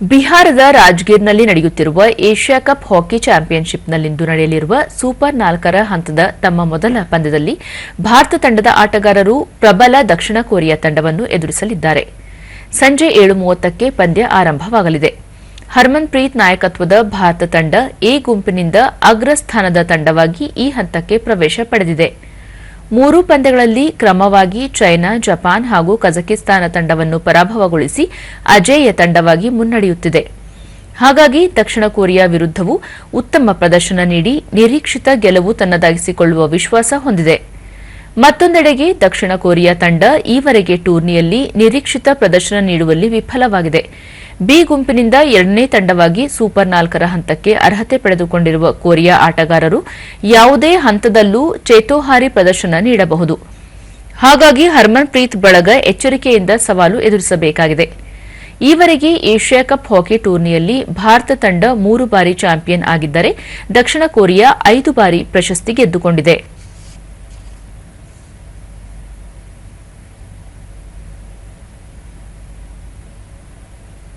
ಬಿಹಾರದ ರಾಜ್ಗೀರ್ನಲ್ಲಿ ನಡೆಯುತ್ತಿರುವ Asia cup hockey ಚಾಂಪಿಯನ್ಶಿಪ್ನಲ್ಲಿಂದು ನಡೆಯಲಿರುವ ಸೂಪರ್ ನಾಲ್ಕರ ಹಂತದ ತಮ್ಮ ಮೊದಲ ಪಂದ್ಯದಲ್ಲಿ ಭಾರತ ತಂಡದ ಆಟಗಾರರು ಪ್ರಬಲ ದಕ್ಷಿಣ ಕೊರಿಯಾ ತಂಡವನ್ನು ಎದುರಿಸಲಿದ್ದಾರೆ. ಸಂಜೆ ಏಳು ಮೂವತ್ತಕ್ಕೆ ಪಂದ್ಯ ಆರಂಭವಾಗಲಿದೆ. ಹರ್ಮನ್ಪ್ರೀತ್ ನಾಯಕತ್ವದ ಭಾರತ ತಂಡ ಎ ಗುಂಪಿನಿಂದ ಅಗ್ರಸ್ಥಾನದ ತಂಡವಾಗಿ ಈ ಹಂತಕ್ಕೆ ಪ್ರವೇಶ ಪಡೆದಿದೆ. ಮೂರು ಪಂದ್ಯಗಳಲ್ಲಿ ಕ್ರಮವಾಗಿ ಚೈನಾ, ಜಪಾನ್ ಹಾಗೂ ಕಜಕಿಸ್ತಾನ ತಂಡವನ್ನು ಪರಾಭವಗೊಳಿಸಿ ಅಜೇಯ ತಂಡವಾಗಿ ಮುನ್ನಡೆಯುತ್ತಿದೆ. ಹಾಗಾಗಿ ದಕ್ಷಿಣ ಕೊರಿಯಾ ವಿರುದ್ಧವೂ ಉತ್ತಮ ಪ್ರದರ್ಶನ ನೀಡಿ ನಿರೀಕ್ಷಿತ ಗೆಲುವು ತನ್ನದಾಗಿಸಿಕೊಳ್ಳುವ ವಿಶ್ವಾಸ ಹೊಂದಿದೆ. ಮತ್ತೊಂದೆಡೆಗೆ ದಕ್ಷಿಣ ಕೊರಿಯಾ ತಂಡ ಈವರೆಗೆ ಟೂರ್ನಿಯಲ್ಲಿ ನಿರೀಕ್ಷಿತ ಪ್ರದರ್ಶನ ನೀಡುವಲ್ಲಿ ವಿಫಲವಾಗಿದೆ. ಬಿ ಗುಂಪಿನಿಂದ ಎರಡನೇ ತಂಡವಾಗಿ ಸೂಪರ್ ನಾಲ್ಕರ ಹಂತಕ್ಕೆ ಅರ್ಹತೆ ಪಡೆದುಕೊಂಡಿರುವ ಕೊರಿಯಾ ಆಟಗಾರರು ಯಾವುದೇ ಹಂತದಲ್ಲೂ ಚೇತೋಹಾರಿ ಪ್ರದರ್ಶನ ನೀಡಬಹುದು. ಹಾಗಾಗಿ ಹರ್ಮನ್ ಪ್ರೀತ್ ಬಳಗ ಎಚ್ಚರಿಕೆಯಿಂದ ಸವಾಲು ಎದುರಿಸಬೇಕಾಗಿದೆ. ಈವರೆಗೆ ಏಷ್ಯಾ ಕಪ್ ಹಾಕಿ ಟೂರ್ನಿಯಲ್ಲಿ ಭಾರತ ತಂಡ ಮೂರು ಬಾರಿ ಚಾಂಪಿಯನ್ ಆಗಿದ್ದರೆ ದಕ್ಷಿಣ ಕೊರಿಯಾ ಐದು ಬಾರಿ ಪ್ರಶಸ್ತಿ ಗೆದ್ದುಕೊಂಡಿದೆ.